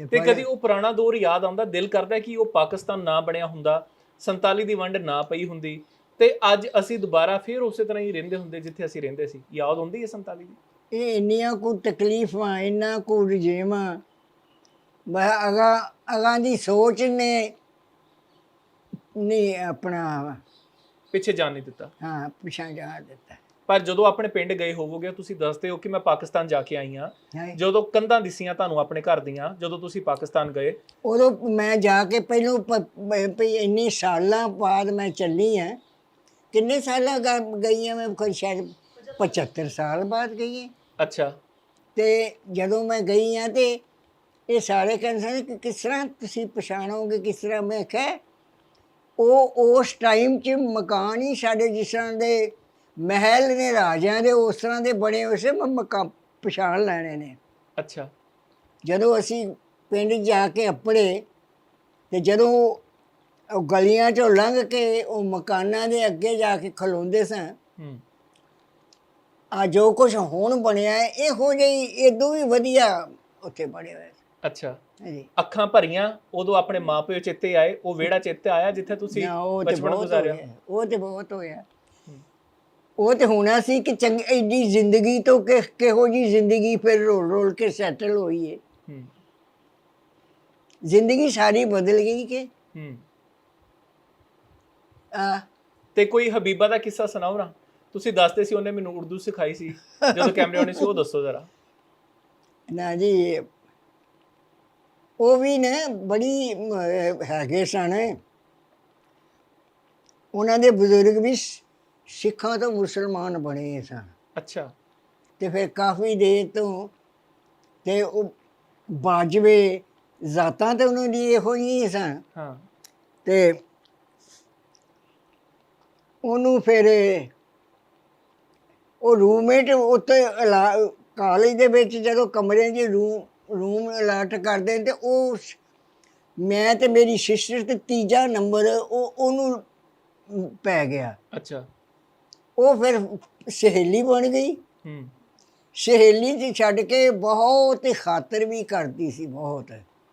ਤੇ ਕਦੀ ਉਹ ਪੁਰਾਣਾ ਦੌਰ ਯਾਦ ਆਉਂਦਾ? ਦਿਲ ਕਰਦਾ ਕਿ ਉਹ ਪਾਕਿਸਤਾਨ ਨਾ ਬਣਿਆ ਹੁੰਦਾ 47 ਦੀ ਵੰਡ ਨਾ ਪਈ ਹੁੰਦੀ ਤੇ ਅੱਜ ਅਸੀਂ ਦੁਬਾਰਾ ਫੇਰ ਉਸੇ ਤਰ੍ਹਾਂ ਹੀ ਰਹਿੰਦੇ ਹੁੰਦੇ ਜਿੱਥੇ ਅਸੀਂ ਰਹਿੰਦੇ ਸੀ। ਯਾਦ ਹੁੰਦੀ ਹੈ 47 ਦੀ? ਇਹ ਇੰਨੀਆਂ ਕੋ ਤਕਲੀਫਾਂ ਇੰਨਾ ਕੋ ਰਜੇਵਾਂ ਮੈਂ ਅਗਾ ਅਗਾਂ ਦੀ ਸੋਚ ਨੇ ਨਹੀਂ ਆਪਣਾ ਪਿੱਛੇ ਜਾਣ ਨਹੀਂ ਦਿੱਤਾ। ਹਾਂ ਪਿਛਾ ਜਾ ਦਿੱਤਾ। ਪਰ ਜਦੋਂ ਆਪਣੇ ਪਿੰਡ ਗਏ ਹੋਵੋਗੇ ਤੁਸੀਂ ਦੱਸਦੇ ਹੋ ਕਿ ਮੈਂ ਪਾਕਿਸਤਾਨ ਜਾ ਕੇ ਆਈ ਹਾਂ। ਜਦੋਂ ਕੰਧਾਂ ਦਿਸੀਆਂ ਤੁਹਾਨੂੰ ਆਪਣੇ ਘਰ ਦੀਆਂ ਜਦੋਂ ਤੁਸੀਂ ਪਾਕਿਸਤਾਨ ਗਏ? ਉਦੋਂ ਮੈਂ ਜਾ ਕੇ ਪਹਿਲੋਂ ਭਈ ਇੰਨੇ ਸਾਲਾਂ ਬਾਅਦ ਮੈਂ ਚੱਲੀ ਆ ਕਿੰਨੇ ਸਾਲਾਂ ਗਈ ਆ ਮੈਂ? ਕੋਈ ਸ਼ਾਇਦ 75 ਸਾਲ ਬਾਅਦ ਗਈ ਹਾਂ। ਅੱਛਾ। ਤੇ ਜਦੋਂ ਮੈਂ ਗਈ ਆ ਤੇ ਇਹ ਸਾਰੇ ਕਹਿੰਦੇ ਸਨ ਕਿ ਕਿਸ ਤਰ੍ਹਾਂ ਤੁਸੀਂ ਪਛਾਣੋਗੇ ਕਿਸ ਤਰ੍ਹਾਂ? ਮੈਂ ਕਿਹਾ ਉਹ ਉਸ ਟਾਈਮ 'ਚ ਮਕਾਨ ਹੀ ਸਾਡੇ ਜਿਸ ਤਰ੍ਹਾਂ ਦੇ ਮਹਿਲ ਨੇ ਰਾਜਿਆਂ ਦੇ ਉਸ ਤਰ੍ਹਾਂ ਦੇ ਬਣੇ ਹੋਏ ਸੀ ਮੈਂ ਮਕਾ ਪਛਾਣ ਲੈਣੇ ਨੇ। ਅੱਛਾ। ਜਦੋਂ ਅਸੀਂ ਪਿੰਡ ਜਾ ਕੇ ਆਪਣੇ ਤੇ ਜਦੋਂ ਉਹ ਗਲੀਆਂ 'ਚੋਂ ਲੰਘ ਕੇ ਉਹ ਮਕਾਨਾਂ ਦੇ ਅੱਗੇ ਜਾ ਕੇ ਖਲੋਂਦੇ ਸਾਂ ਹੂੰ। ਆ ਜੋ ਕੁਝ ਹੁਣ ਬਣਿਆ ਹੈ ਇਹੋ ਜਿਹੀ ਇਦੋਂ ਵੀ ਵਧੀਆ ਉੱਥੇ ਬਣੇ ਹੋਏ ਅੱਛਾ। ਹਾਂਜੀ। ਅੱਖਾਂ ਭਰੀਆਂ ਉਦੋਂ ਆਪਣੇ ਮਾਪਿਓ ਚੇਤੇ ਆਏ ਉਹ ਵਿਹੜਾ ਚੇਤੇ ਆਇਆ ਜਿੱਥੇ ਤੁਸੀਂ ਨਾ, ਉਹ ਤੇ ਬਚਪਨ ਬਹੁਤ ਗੁਜ਼ਾਰਿਆ? ਹੋਇਆ ਉਹ ਤੇ ਬਹੁਤ ਹੋਇਆ। ਉਹ ਤੇ ਹੋਣਾ ਸੀ ਕਿ ਚੰਗੀ ਐਡੀ ਜ਼ਿੰਦਗੀ ਤੋਂ ਕਿ ਕਿਹੋ ਜੀ ਜ਼ਿੰਦਗੀ ਫਿਰ ਰੋਲ ਰੋਲ ਕੇ ਸੈਟਲ ਹੋਈ ਹੂੰ। ਜ਼ਿੰਦਗੀ ਸਾਰੀ ਬਦਲ ਗਈ ਕਿ? ਹੂੰ। ਆ। ਤੇ ਕੋਈ ਹਬੀਬਾ ਦਾ ਕਿੱਸਾ ਸੁਣਾਓ ਨਾ। ਤੁਸੀਂ ਦੱਸਦੇ ਸੀ ਉਹਨੇ ਮੈਨੂੰ ਉਰਦੂ ਸਿਖਾਈ ਸੀ। ਜਦੋਂ ਕੈਮਰੇ ਆਉਣੇ ਸੀ ਉਹ ਦੱਸੋ ਜ਼ਰਾ। ਨਾ ਜੀ ਉਹ ਵੀ ਨੇ ਬੜੀ ਹੈਗੇ ਸਨ। ਉਹਨਾਂ ਦੇ ਬਜ਼ੁਰਗ ਵੀ ਸਿੱਖਾਂ ਤੋਂ ਮੁਸਲਮਾਨ ਬਣੇ ਸਨ। ਅੱਛਾ। ਤੇ ਫਿਰ ਕਾਫੀ ਦੇਰ ਤੋਂ ਤੇ ਉਹ ਬਾਜਵੇ ਜ਼ਾਤਾਂ ਤੇ ਉਹਨਾਂ ਦੀ ਇਹੋ ਹੀ ਸਨ। ਹਾਂ। ਤੇ ਉਹਨੂੰ ਫਿਰ ਉਹ ਰੂਮਮੇਟ ਉੱਤੇ ਕਾਲਜ ਦੇ ਵਿੱਚ ਜਦੋਂ ਕਮਰੇ 'ਚ ਰੂਮ ਰੂਮ ਅਲਾਟ ਕਰਦੇ ਤੇ ਉਹ ਮੈਂ ਤੇ ਮੇਰੀ ਸਿਸਟਰ ਤੇ ਤੀਜਾ ਨੰਬਰ ਉਹ ਉਹਨੂੰ ਪੈ ਗਿਆ। ਅੱਛਾ। ਉਹ ਫਿਰ ਸਹੇਲੀ ਬਣ ਗਈ। ਹੂੰ। ਸਹੇਲੀ ਤੇ ਛੱਡ ਕੇ ਬਹੁਤ ਹੀ ਖਾਤਰ ਵੀ ਕਰਦੀ ਸੀ ਬਹੁਤ।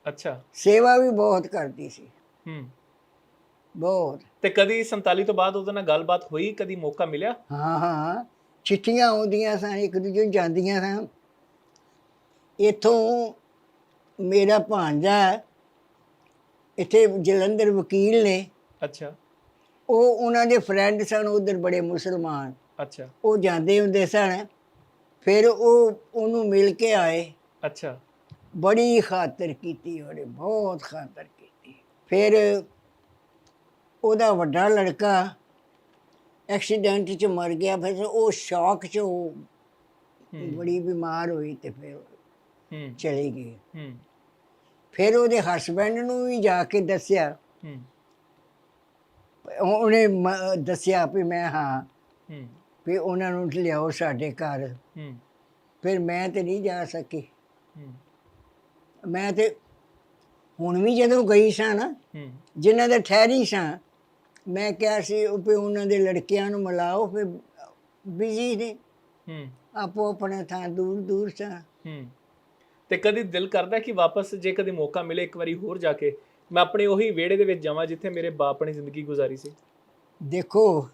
ਅੱਛਾ। ਸੇਵਾ ਵੀ ਬਹੁਤ ਕਰਦੀ ਸੀ। ਹੂੰ। ਬਹੁਤ। ਤੇ ਕਦੀ 47 ਤੋਂ ਬਾਅਦ ਉਹਦੇ ਨਾਲ ਗੱਲਬਾਤ ਹੋਈ? ਕਦੀ ਮੌਕਾ ਮਿਲਿਆ? ਹਾਂ ਹਾਂ। ਚਿੱਠੀਆਂ ਆਉਂਦੀਆਂ ਸਨ ਇੱਕ ਦੂਜੇ ਨੂੰ ਜਾਂਦੀਆਂ ਸਨ। ਇਥੋਂ ਮੇਰਾ ਭਾਂਜਾ ਇੱਥੇ ਜਲੰਧਰ ਵਕੀਲ ਨੇ। ਅੱਛਾ। ਉਹ ਉਹਨਾਂ ਦੇ ਫਰੈਂਡ ਸਨ ਉਧਰ ਬੜੇ ਮੁਸਲਮਾਨ। ਅੱਛਾ। ਉਹ ਜਾਂਦੇ ਹੁੰਦੇ ਸਨ ਫਿਰ ਉਹ ਉਹਨੂੰ ਮਿਲ ਕੇ ਆਏ। ਅੱਛਾ। ਬੜੀ ਖਾਤਰ ਕੀਤੀ ਉਹਨੇ ਬਹੁਤ ਖਾਤਰ ਕੀਤੀ। ਫਿਰ ਉਹਦਾ ਵੱਡਾ ਲੜਕਾ ਐਕਸੀਡੈਂਟ 'ਚ ਮਰ ਗਿਆ ਫਿਰ ਉਹ ਸ਼ੌਕ 'ਚ ਉਹ ਬੜੀ ਬਿਮਾਰ ਹੋਈ ਤੇ ਫਿਰ ਹੂੰ। ਚਲੀ ਗਈ ਹੂੰ। ਫਿਰ ਉਹਦੇ ਹਸਬੰਡ ਨੂੰ ਵੀ ਜਾ ਕੇ ਦੱਸਿਆ ਹੂੰ। ਉਹਨੇ ਮ- ਦੱਸਿਆ ਵੀ ਮੈਂ ਹਾਂ। ਹੂੰ। ਵੀ ਉਹਨਾਂ ਨੂੰ ਲਿਆਓ ਸਾਡੇ ਘਰ। ਹੂੰ। ਫਿਰ ਮੈਂ ਤੇ ਨਹੀਂ ਜਾ ਸਕੀ। ਹੂੰ। ਮੈਂ ਤੇ ਹੁਣ ਵੀ ਜਦੋਂ ਗਈ ਸਾਂ ਨਾ ਹੂੰ। ਜਿਨ੍ਹਾਂ ਦੇ ਠਹਿਰੀ ਸਾਂ ਮੈਂ ਕਿਹਾ ਸੀ ਉਹ ਵੀ ਉਹਨਾਂ ਦੇ ਲੜਕਿਆਂ ਨੂੰ ਮਿਲਾਓ ਫਿਰ ਬਿਜ਼ੀ ਨੇ। ਹੂੰ। ਆਪੋ ਆਪਣੇ ਥਾਂ ਦੂਰ ਦੂਰ ਸਾਂ। ਹੂੰ। ਤੇ ਕਦੀ ਦਿਲ ਕਰਦਾ ਕਿ ਵਾਪਸ ਜੇ ਕਦੀ ਮੌਕਾ ਮਿਲੇ ਇੱਕ ਵਾਰੀ ਹੋਰ ਜਾ ਕੇ? ਮੈਂ ਆਪਣੇ ਉਹੀ ਵਿਹੜੇ ਦੇ ਵਿੱਚ ਜਾਵਾਂ ਜਿੱਥੇ ਮੇਰੇ ਬਾਪ ਨੇ ਜ਼ਿੰਦਗੀ ਗੁਜ਼ਾਰੀ ਸੀ। ਦੇਖੋ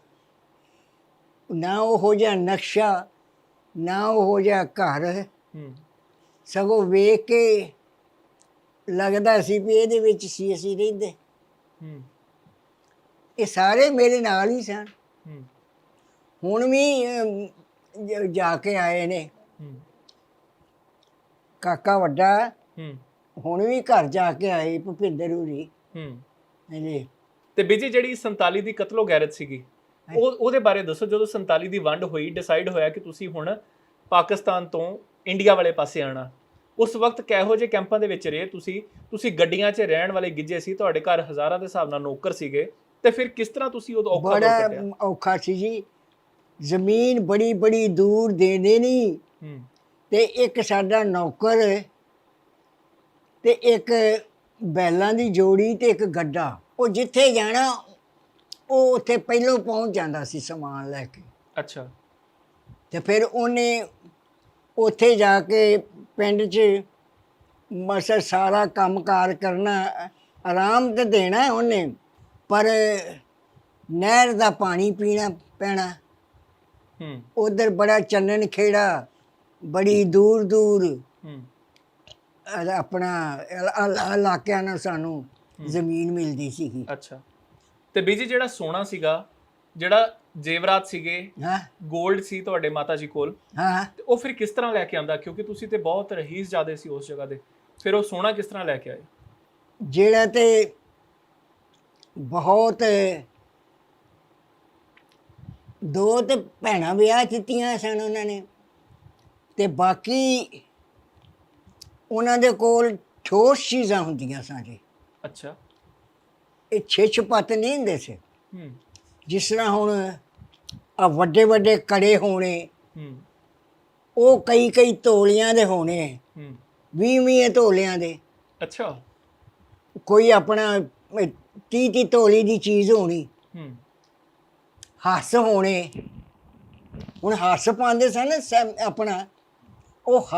ਨਾ ਉਹ ਜਿਹਾ ਨਕਸ਼ਾ ਨਾ ਉਹ ਜਿਹਾ ਘਰ ਹੂੰ। ਸਗੋਂ ਵੇਖ ਕੇ ਲੱਗਦਾ ਸੀ ਵੀ ਇਹਦੇ ਵਿੱਚ ਸੀ ਅਸੀਂ ਰਹਿੰਦੇ। ਹੂੰ। ਇਹ ਸਾਰੇ ਮੇਰੇ ਨਾਲ ਹੀ ਸਨ। ਹੂੰ। ਹੁਣ ਵੀ ਅਮ, ਜ- ਜਾ ਕੇ ਆਏ ਨੇ। ਹੂੰ। ਕਾਕਾ ਵੱਡਾ ਹੂੰ। ਹੁਣ ਵੀ ਘਰ ਜਾ ਕੇ ਆਏ ਭੁਪਿੰਦਰ ਹੁਰੀ। ਹੂੰ। ਹਾਂਜੀ। ਤੇ ਬੀਜੀ ਜਿਹੜੀ 47 ਦੀ ਕਤਲੋ ਗੈਰਤ ਸੀਗੀ ਉਹ ਉਹਦੇ ਬਾਰੇ ਦੱਸੋ ਜਦੋਂ 47 ਦੀ ਵੰਡ ਹੋਈ ਡਿਸਾਈਡ ਹੋਇਆ ਕਿ ਤੁਸੀਂ ਹੁਣ ਪਾਕਿਸਤਾਨ ਤੋਂ ਇੰਡੀਆ ਵਾਲੇ ਪਾਸੇ ਆਣਾ ਉਸ ਵਕਤ ਕਿਹੋ ਜਿਹੇ ਕੈਂਪਾਂ ਦੇ ਵਿੱਚ ਰਹੇ ਤੁਸੀਂ? ਤੁਸੀਂ ਗੱਡੀਆਂ 'ਚ ਰਹਿਣ ਵਾਲੇ ਗਿੱਜੇ ਸੀ ਤੁਹਾਡੇ ਘਰ ਹਜ਼ਾਰਾਂ ਦੇ ਹਿਸਾਬ ਨਾਲ ਨੌਕਰ ਸੀਗੇ ਤੇ ਫਿਰ ਕਿਸ ਤਰ੍ਹਾਂ ਤੁਸੀਂ ਉਹ ਔਖਾ ਬੜਾ ਔਖਾ ਸੀ ਜੀ। ਜ਼ਮੀਨ ਬੜੀ ਬੜੀ ਦੂਰ ਦੇ ਦੇਣੀ ਹੂੰ। ਤੇ ਇੱਕ ਸਾਡਾ ਨੌਕਰ ਤੇ ਇੱਕ ਬੈਲਾਂ ਦੀ ਜੋੜੀ ਤੇ ਇੱਕ ਗੱਡਾ। ਉਹ ਜਿੱਥੇ ਜਾਣਾ ਉਹ ਉੱਥੇ ਪਹਿਲੋਂ ਪਹੁੰਚ ਜਾਂਦਾ ਸੀ ਸਮਾਨ ਲੈ ਕੇ। ਅੱਛਾ। ਤੇ ਫਿਰ ਉਹਨੇ ਉੱਥੇ ਜਾ ਕੇ ਪਿੰਡ 'ਚ ਮਸਾ ਸਾਰਾ ਕੰਮਕਾਰ ਕਰਨਾ ਆਰਾਮ ਤੇ ਦੇਣਾ ਉਹਨੇ ਪਰ ਨਹਿਰ ਦਾ ਪਾਣੀ ਪੀਣਾ ਪੈਣਾ। ਹੂੰ। ਉਧਰ ਬੜਾ ਚੰਨਣ ਖੇੜਾ ਬੜੀ ਦੂਰ ਦੂਰ ਹੂੰ। ਅਹ ਆਪਣਾ ਇਲ- ਇਲ- ਇਲਾਕਿਆਂ ਨੂੰ ਸਾਨੂੰ ਜ਼ਮੀਨ ਮਿਲਦੀ ਸੀਗੀ। ਅੱਛਾ। ਤੇ ਬੀਜੀ ਜਿਹੜਾ ਸੋਨਾ ਸੀਗਾ ਜਿਹੜਾ ਜੇਵਰਾਤ ਸੀਗੇ ਹਾਂ। 골ਡ ਸੀ ਤੁਹਾਡੇ ਮਾਤਾ ਜੀ ਕੋਲ ਹਾਂ। ਤੇ ਉਹ ਫਿਰ ਕਿਸ ਤਰ੍ਹਾਂ ਲੈ ਕੇ ਆਂਦਾ ਕਿਉਂਕਿ ਤੁਸੀਂ ਤੇ ਬਹੁਤ ਰਹੀਸ ਜਾਦੇ ਸੀ ਉਸ ਜਗ੍ਹਾ ਦੇ ਫਿਰ ਉਹ ਸੋਨਾ ਕਿਸ ਤਰ੍ਹਾਂ ਲੈ ਕੇ ਆਏ? ਜਿਹੜਾ ਤੇ ਬਹੁਤ ਦੋ ਤੇ ਭੈਣਾਂ ਵਿਆਹ ਦਿੱਤੀਆਂ ਸਨ ਉਹਨਾਂ ਨੇ ਤੇ ਬਾਕੀ ਉਹਨਾਂ ਦੇ ਕੋਲ ਠੋਸ ਚੀਜ਼ਾਂ ਹੁੰਦੀਆਂ ਸਨ ਜੀ। ਅੱਛਾ। ਇਹ ਛਿਛ ਪੱਤ ਨਹੀਂ ਹੁੰਦੇ ਸੀ। ਹੂੰ। ਜਿਸ ਤਰ੍ਹਾਂ ਹੁਣ ਆ ਵੱਡੇ ਵੱਡੇ ਕੜੇ ਹੋਣੇ ਹੂੰ। ਉਹ ਕਈ ਕਈ ਤੋਲੀਆਂ ਦੇ ਹੋਣੇ ਹੂੰ। 20 20 ਤੋਲਿਆਂ ਦੇ। ਅੱਛਾ। ਕੋਈ ਆਪਣਾ 30 30 ਤੋਲੀ ਦੀ ਚੀਜ਼ ਹੋਣੀ ਹੂੰ। ਹੱਸ ਹੋਣੇ ਹੁਣ ਹੱਸ ਪਾਉਂਦੇ ਸਨ ਆਪਣਾ ਉਹ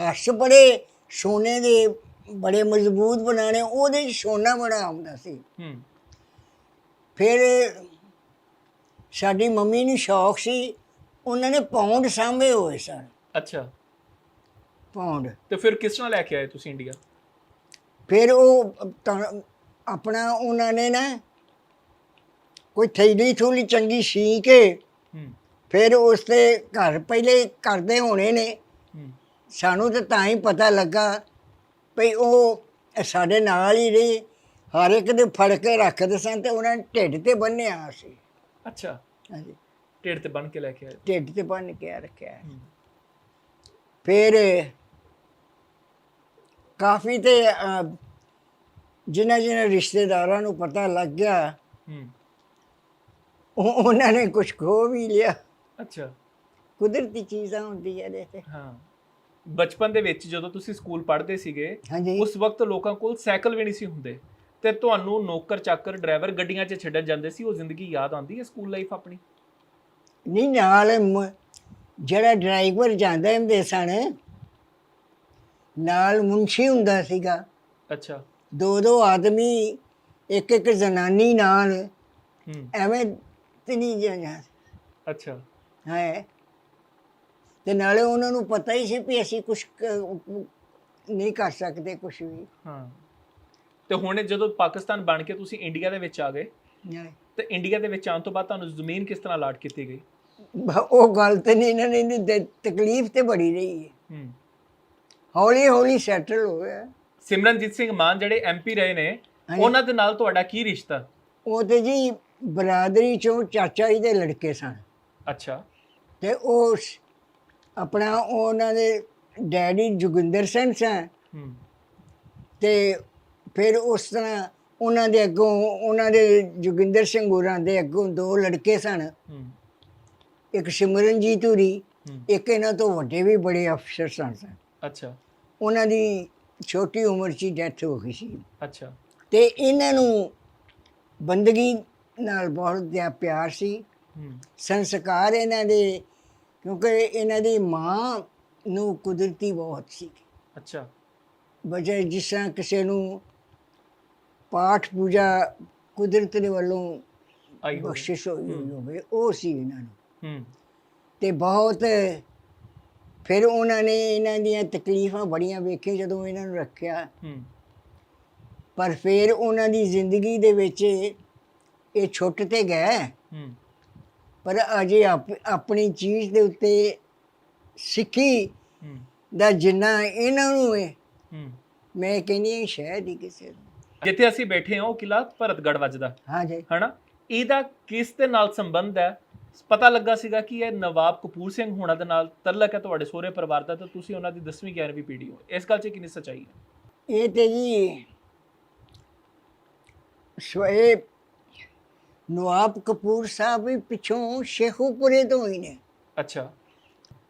ਹੱਸ ਬੜੇ ਸੋਨੇ ਦੇ ਬੜੇ ਮਜ਼ਬੂਤ ਬਣਾਣੇ ਉਹਦੇ 'ਚ ਸੋਨਾ ਬੜਾ ਆਉਂਦਾ ਸੀ। ਹੂੰ। ਫਿਰ ਸਾਡੀ ਮੰਮੀ ਨੂੰ ਸ਼ੌਕ ਸੀ ਉਹਨਾਂ ਨੇ ਪੌਂਡ ਸਾਂਭੇ ਹੋਏ ਸਨ। ਅੱਛਾ। ਪੌਂਡ। ਤੇ ਫਿਰ ਕਿਸ ਤਰ੍ਹਾਂ ਲੈ ਕੇ ਆਏ ਤੁਸੀਂ ਇੰਡੀਆ? ਫਿਰ ਉਹ ਤਾਂ- ਆਪਣਾ ਉਹਨਾਂ ਨੇ ਨਾ ਕੋਈ ਥੈਲੀ ਥੋੜੀ ਚੰਗੀ ਸੀ ਕੇ ਹੂੰ। ਫਿਰ ਉਸ ਤੇ ਘਰ ਪਹਿਲੇ ਕਰਦੇ ਹੋਣੇ ਨੇ। ਸਾਨੂੰ ਤਾਂ ਤਾਂ ਹੀ ਪਤਾ ਲੱਗਾ ਭਈ ਉਹ ਸਾਡੇ ਨਾਲ ਹੀ ਰਹੀ ਹਰ ਇੱਕ ਦੇ ਫੜ ਕੇ ਰੱਖਦੇ ਸਨ ਤੇ ਉਹਨਾਂ ਨੇ ਢਿੱਡ ਤੇ ਬੰਨਿਆ ਸੀ। ਅੱਛਾ। ਹਾਂਜੀ। ਢੇੜ ਤੇ ਬਣ ਕੇ ਲੈ ਕੇ ਆਏ। ਢਿੱਡ ਤੇ ਬੰਨ ਕੇ ਰੱਖਿਆ। ਫਿਰ ਕਾਫੀ ਤੇ ਜਿਨ੍ਹਾਂ ਜਿਨ੍ਹਾਂ ਰਿਸ਼ਤੇਦਾਰਾਂ ਨੂੰ ਪਤਾ ਲੱਗ ਗਿਆ ਹੂੰ। ਉਹ- ਉਹਨਾਂ ਨੇ ਕੁਝ ਖੋ ਵੀ ਲਿਆ। ਅੱਛਾ। ਕੁਦਰਤੀ ਚੀਜ਼ਾਂ ਹੁੰਦੀਆਂ ਨੇ ਤੇ। ਹਾਂ। ਬਚਪਨ ਦੇ ਵਿੱਚ ਜਦੋਂ ਤੁਸੀਂ ਸਕੂਲ ਪੜ੍ਹਦੇ ਸੀਗੇ ਹਾਂਜੀ। ਉਸ ਵਕਤ ਲੋਕਾਂ ਕੋਲ ਸਾਈਕਲ ਵੀ ਨਹੀਂ ਸੀ ਹੁੰਦੇ। ਤੇ ਤੁਹਾਨੂੰ ਨੌਕਰ ਚਾਕਰ ਡਰਾਈਵਰ ਗੱਡੀਆਂ 'ਚ ਛੱਡਣ ਜਾਂਦੇ ਸੀ ਉਹ ਜ਼ਿੰਦਗੀ ਯਾਦ ਆਉਂਦੀ ਹੈ ਸਕੂਲ ਲਾਈਫ ਆਪਣੀ? ਨਹੀਂ ਨਾਲ ਮ- ਜਿਹੜਾ ਡਰਾਈਵਰ ਜਾਂਦਾ ਹੁੰਦੇ ਸਨ ਨਾਲ ਮੁੰਸ਼ੀ ਹੁੰਦਾ ਸੀਗਾ। ਅੱਛਾ। ਦੋ ਦੋ ਆਦਮੀ ਇੱਕ ਇੱਕ ਜ਼ਨਾਨੀ ਨਾਲ ਹੂੰ। ਐਵੇਂ ਤੇ ਨਹੀਂ ਜਾਣਾ ਅੱਛਾ। ਹੈ। ਤੇ ਨਾਲੇ ਉਹਨਾਂ ਨੂੰ ਪਤਾ ਹੀ ਸੀ ਵੀ ਅਸੀਂ ਕੁਝ ਨਹੀਂ ਕਰ ਸਕਦੇ ਕੁਝ ਵੀ। ਹਾਂ। ਤੇ ਹੁਣ ਜਦੋਂ ਪਾਕਿਸਤਾਨ ਬਣ ਕੇ ਤੁਸੀਂ ਇੰਡੀਆ ਦੇ ਵਿੱਚ ਆ ਗਏ। ਤੇ ਇੰਡੀਆ ਦੇ ਵਿੱਚ ਆਉਣ ਤੋਂ ਬਾਅਦ ਤੁਹਾਨੂੰ ਜ਼ਮੀਨ ਕਿਸ ਤਰ੍ਹਾਂ ਅਲਾਟ ਕੀਤੀ ਗਈ? ਉਹ ਗੱਲ ਤੇ ਨਹੀਂ ਇਹਨਾਂ ਨੇ ਤਕਲੀਫ ਤੇ ਬੜੀ ਰਹੀ ਹੈ। ਹੌਲੀ ਹੌਲੀ ਸੈਟਲ ਹੋ ਗਿਆ। ਸਿਮਰਨਜੀਤ ਸਿੰਘ ਮਾਨ ਜਿਹੜੇ ਐਮਪੀ ਰਹੇ ਨੇ। ਉਹਨਾਂ ਦੇ ਨਾਲ ਤੁਹਾਡਾ ਕੀ ਰਿਸ਼ਤਾ? ਉਹ ਤੇ ਜੀ ਬਰਾਦਰੀ ਚੋਂ ਚਾਚਾ ਜੀ ਦੇ ਲੜਕੇ ਸਨ। ਅੱਛਾ। ਤੇ ਉਹ ਆਪਣਾ ਉਹਨਾਂ ਦੇ ਡੈਡੀ ਜੋਗਿੰਦਰ ਸਿੰਘ ਸਨ। ਤੇ ਫਿਰ ਉਸ ਤਰ੍ਹਾਂ ਉਹਨਾਂ ਦੇ ਅੱਗੋਂ ਉਹਨਾਂ ਦੇ ਜੋਗਿੰਦਰ ਸਿੰਘ ਹੋਰਾਂ ਦੇ ਅੱਗੋਂ ਦੋ ਲੜਕੇ ਸਨ। ਇੱਕ ਸਿਮਰਨਜੀਤ ਹੁਰੀ ਇੱਕ ਇਹਨਾਂ ਤੋਂ ਵੱਡੇ ਵੀ ਬੜੇ ਅਫਸਰ ਸਨ ਅੱਛਾ। ਉਹਨਾਂ ਦੀ ਛੋਟੀ ਉਮਰ 'ਚ ਡੈਥ ਹੋ ਗਈ ਸੀ। ਅੱਛਾ। ਤੇ ਇਹਨਾਂ ਨੂੰ ਬੰਦਗੀ ਨਾਲ ਬਹੁਤ ਪਿਆਰ ਸੀ। ਸੰਸਕਾਰ ਇਹਨਾਂ ਦੇ ਕਿਉਂਕਿ ਇਹਨਾਂ ਦੀ ਮਾਂ ਨੂੰ ਕੁਦਰਤੀ ਬਹੁਤ ਸੀ ਅੱਛਾ। ਬਜੇ ਜਿਸ ਤਰ੍ਹਾਂ ਕਿਸੇ ਨੂੰ ਪਾਠ ਪੂਜਾ ਕੁਦਰਤ ਦੇ ਵੱਲੋਂ ਆਈ। ਬਖਸ਼ਿਸ਼ ਹੋਈ ਹੋਈ ਹੋਵੇ ਉਹ ਸੀ ਇਹਨਾਂ ਨੂੰ। ਹੂੰ। ਤੇ ਬਹੁਤ ਫਿਰ ਉਹਨਾਂ ਨੇ ਇਹਨਾਂ ਦੀਆਂ ਤਕਲੀਫਾਂ ਬੜੀਆਂ ਵੇਖੀਆਂ ਜਦੋਂ ਇਹਨਾਂ ਨੂੰ ਰੱਖਿਆ। ਹੂੰ। ਪਰ ਫਿਰ ਉਹਨਾਂ ਦੀ ਜ਼ਿੰਦਗੀ ਦੇ ਵਿੱਚ ਇਹ ਛੁੱਟ ਤੇ ਗਏ। ਹੂੰ। ਪਰ ਅਜੇ ਆਪ- ਆਪਣੀ ਚੀਜ਼ ਦੇ ਉੱਤੇ ਸਿੱਖੀ ਦਾ ਜਿੰਨਾ ਇਹਨਾਂ ਨੂੰ ਹੈ ਹੂੰ। ਮੈਂ ਕਹਿੰਦੀ ਹਾਂ ਸ਼ਾਇਦ ਹੀ ਕਿਸੇ ਨੂੰ। ਜਿੱਥੇ ਅਸੀਂ ਬੈਠੇ ਹਾਂ ਉਹ ਕਿਲਾ ਭਰਤਗੜ ਵੱਜਦਾ। ਹਾਂ ਜੀ। ਹਨਾ? ਇਹਦਾ ਕਿਸ ਦੇ ਨਾਲ ਸੰਬੰਧ ਹੈ? ਪਤਾ ਲੱਗਾ ਸੀਗਾ ਕਿ ਇਹ ਨਵਾਬ ਕਪੂਰ ਸਿੰਘ ਹੋਣਾ ਦੇ ਨਾਲ ਤਲਕ ਹੈ ਤੁਹਾਡੇ ਸਹੁਰੇ ਪਰਿਵਾਰ ਦਾ ਤੇ ਤੁਸੀਂ ਉਹਨਾਂ ਦੀ 10ਵੀਂ 11ਵੀਂ ਪੀੜ੍ਹੀ ਹੋ। ਇਸ ਗੱਲ 'ਚ ਕਿੰਨੀ ਸੱਚਾਈ ਹੈ? ਇਹ ਤੇ ਜੀ ਸੋਏ ਨਵਾਬ ਕਪੂਰ ਸਾਹਿਬ ਵੀ ਪਿੱਛੋਂ ਸ਼ੇਖੂਪੁਰੇ ਤੋਂ ਹੀ ਨੇ। ਅੱਛਾ।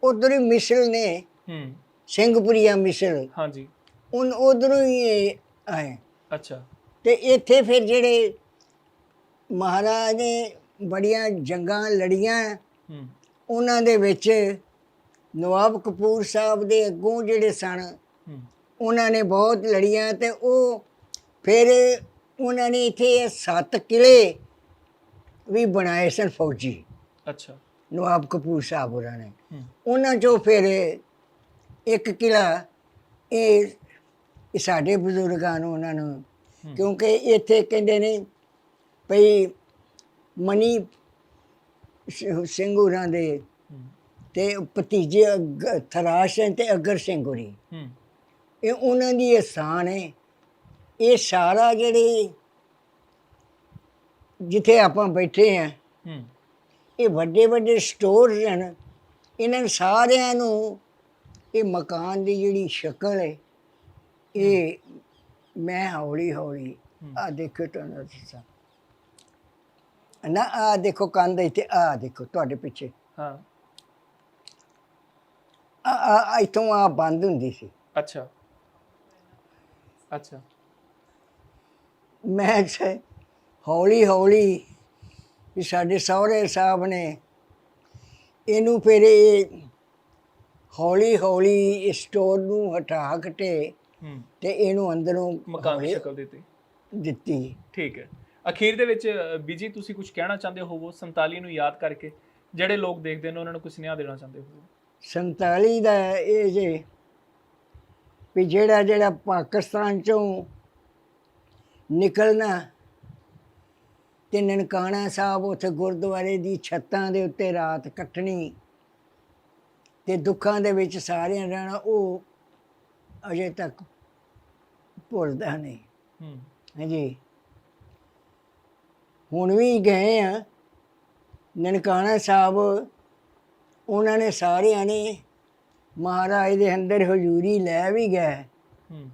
ਉਧਰ ਹੀ ਮਿਸਲ ਨੇ ਹੂੰ। ਸਿੰਘਪੁਰੀਆ ਮਿਸਲ। ਹਾਂਜੀ। ਉਨ ਉਧਰੋਂ ਹੀ ਇਹ ਆਏ। ਅੱਛਾ। ਤੇ ਇੱਥੇ ਫਿਰ ਜਿਹੜੇ ਮਹਾਰਾਜ ਨੇ ਬੜੀਆਂ ਜੰਗਾਂ ਲੜੀਆਂ ਹੂੰ। ਉਹਨਾਂ ਦੇ ਵਿੱਚ ਨਵਾਬ ਕਪੂਰ ਸਾਹਿਬ ਦੇ ਅੱਗੋਂ ਜਿਹੜੇ ਸਨ ਉਹਨਾਂ ਨੇ ਬਹੁਤ ਲੜੀਆਂ ਤੇ ਉਹ ਫਿਰ ਉਹਨਾਂ ਨੇ ਇੱਥੇ ਸੱਤ ਕਿਲੇ ਵੀ ਬਣਾਏ ਸਨ ਫੌਜੀ। ਅੱਛਾ। ਨਵਾਬ ਕਪੂਰ ਸਾਹਿਬ ਹੋਰਾਂ ਨੇ। ਉਹਨਾਂ ਚੋਂ ਫਿਰ ਇੱਕ ਕਿਲਾ ਇਹ ਇਹ ਸਾਡੇ ਬਜ਼ੁਰਗਾਂ ਨੂੰ ਉਹਨਾਂ ਨੂੰ। ਕਿਉਂਕਿ ਇੱਥੇ ਕਹਿੰਦੇ ਨੇ ਭਈ ਮਨੀ ਸਿੰਘ ਹੋਰਾਂ ਦੇ ਤੇ ਭਤੀਜੇ ਥਰਾਸ਼ ਤੇ ਅਗਰ ਸਿੰਘ ਹੋਰੀ। ਇਹ ਉਹਨਾਂ ਦੀ ਆਸਾਨ ਹੈ ਇਹ ਸਾਰਾ ਜਿਹੜੇ ਜਿੱਥੇ ਆਪਾਂ ਬੈਠੇ ਆ ਹੂੰ। ਇਹ ਵੱਡੇ ਵੱਡੇ ਸਟੋਰਸ ਹਨ। ਇਹਨਾਂ ਸਾਰਿਆਂ ਨੂੰ ਇਹ ਮਕਾਨ ਦੀ ਜਿਹੜੀ ਸ਼ਕਲ ਹੈ ਇਹ ਮੈਂ ਹੌਲੀ ਹੌਲੀ। ਆ ਦੇਖੋ ਤੁਹਾਨੂੰ ਦੱਸਾਂ ਨਾ ਆ ਦੇਖੋ ਕੰਧ ਇੱਥੇ ਆ ਦੇਖੋ ਤੁਹਾਡੇ ਪਿੱਛੇ। ਹਾਂ। ਆ ਆ ਇਥੋਂ ਆ ਬੰਦ ਹੁੰਦੀ ਸੀ। ਅੱਛਾ। ਅੱਛਾ। ਮੈਂ ਸ- ਹੌਲੀ ਹੌਲੀ ਵੀ ਸਾਡੇ ਸਹੁਰੇ ਸਾਹਿਬ ਨੇ ਇਹਨੂੰ ਫਿਰ ਇਹ ਹੌਲੀ ਹੌਲੀ ਇਸ ਸਟੋਰ ਨੂੰ ਹਟਾ ਘਟੇ ਹੂੰ। ਤੇ ਇਹਨੂੰ ਅੰਦਰੋਂ ਮਕਾਨ ਦੀ ਸ਼ਕਲ ਦਿੱਤੀ। ਦਿੱਤੀ। ਠੀਕ ਹੈ। ਅਖੀਰ ਦੇ ਵਿੱਚ ਬੀਜੀ ਤੁਸੀਂ ਕੁਝ ਕਹਿਣਾ ਚਾਹੁੰਦੇ ਹੋਵੋ 47 ਨੂੰ ਯਾਦ ਕਰਕੇ ਜਿਹੜੇ ਲੋਕ ਦੇਖਦੇ ਨੇ ਉਹਨਾਂ ਨੂੰ ਕੁਝ ਸੁਨੇਹਾ ਦੇਣਾ ਚਾਹੁੰਦੇ ਹੋ 47 ਦਾ ਇਹ ਜੇ ਵੀ ਜਿਹੜਾ ਜਿਹੜਾ ਪਾਕਿਸਤਾਨ ਚੋਂ ਨਿਕਲਣਾ ਤੇ ਨਨਕਾਣਾ ਸਾਹਿਬ ਉੱਥੇ ਗੁਰਦੁਆਰੇ ਦੀ ਛੱਤਾਂ ਦੇ ਉੱਤੇ ਰਾਤ ਕੱਟਣੀ ਤੇ ਦੁੱਖਾਂ ਦੇ ਵਿੱਚ ਸਾਰਿਆਂ ਰਹਿਣਾ ਉਹ ਅਜੇ ਤੱਕ ਭੁੱਲਦਾ ਨਹੀਂ। ਹੂੰ। ਹਾਂਜੀ। ਹੁਣ ਵੀ ਗਏ ਆ। ਨਨਕਾਣਾ ਸਾਹਿਬ ਉਹਨਾਂ ਨੇ ਸਾਰਿਆਂ ਨੇ ਮਹਾਰਾਜ ਦੇ ਅੰਦਰ ਹਜ਼ੂਰੀ ਲੈ ਵੀ ਗਏ। ਹੂੰ।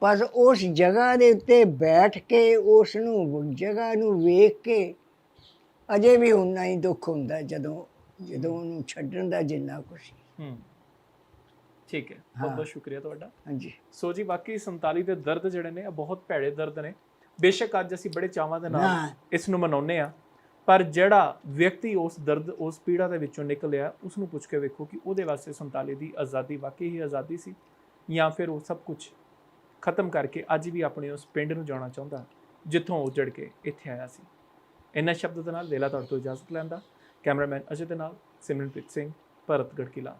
ਪਰ ਉਸ ਜਗ੍ਹਾ ਦੇ ਉੱਤੇ ਬੈਠ ਕੇ ਉਸ ਨੂੰ ਜਗ੍ਹਾ ਨੂੰ ਵੇਖ ਕੇ ਅਜੇ ਵੀ ਉਨਾ ਹੀ ਦੁੱਖ ਹੁੰਦਾ ਜਦੋਂ ਜਦੋਂ ਉਹਨੂੰ ਛੱਡਣ ਦਾ ਜਿੰਨਾ ਕੁਛ ਹੂੰ। ਠੀਕ ਹੈ। ਬਹੁਤ। ਬਹੁਤ ਸ਼ੁਕਰੀਆ ਤੁਹਾਡਾ। ਹਾਂਜੀ। ਸੋ ਜੀ ਬਾਕੀ 47 ਦੇ ਦਰਦ ਜਿਹੜੇ ਨੇ ਇਹ ਬਹੁਤ ਭੈੜੇ ਦਰਦ ਨੇ। ਬੇਸ਼ੱਕ ਅੱਜ ਅਸੀਂ ਬੜੇ ਚਾਵਾਂ ਦੇ ਨਾਲ ਇਸ ਨੂੰ ਮਨਾਉਂਦੇ ਆ ਪਰ ਜਿਹੜਾ ਵਿਅਕਤੀ ਉਸ ਦਰਦ ਉਸ ਪੀੜਾ ਦੇ ਵਿੱਚੋਂ ਨਿਕਲਿਆ ਉਸ ਨੂੰ ਪੁੱਛ ਕੇ ਵੇਖੋ ਕਿ ਉਹਦੇ ਵਾਸਤੇ 47 ਦੀ ਆਜ਼ਾਦੀ ਵਾਕਈ ਹੀ ਆਜ਼ਾਦੀ ਸੀ ਜਾਂ ਫਿਰ ਉਹ ਸਭ ਕੁਝ ਖਤਮ ਕਰਕੇ ਅੱਜ ਵੀ ਆਪਣੇ ਉਸ ਪਿੰਡ ਨੂੰ ਜਾਣਾ ਚਾਹੁੰਦਾ, ਜਿੱਥੋਂ ਉਹ ਉਜੜ ਕੇ ਇੱਥੇ ਆਇਆ ਸੀ। ਇਹਨਾਂ ਸ਼ਬਦ ਦੇ ਨਾਲ ਲੇਲਾ ਤੁਹਾਡੇ ਤੋਂ ਇਜਾਜ਼ਤ ਲੈਂਦਾ। ਕੈਮਰਾਮੈਨ ਅਜੇ ਦੇ ਨਾਲ ਸਿਮਰਨਪ੍ਰੀਤ ਸਿੰਘ ਭਰਤਗੜ੍ਹ ਕਿਲਾ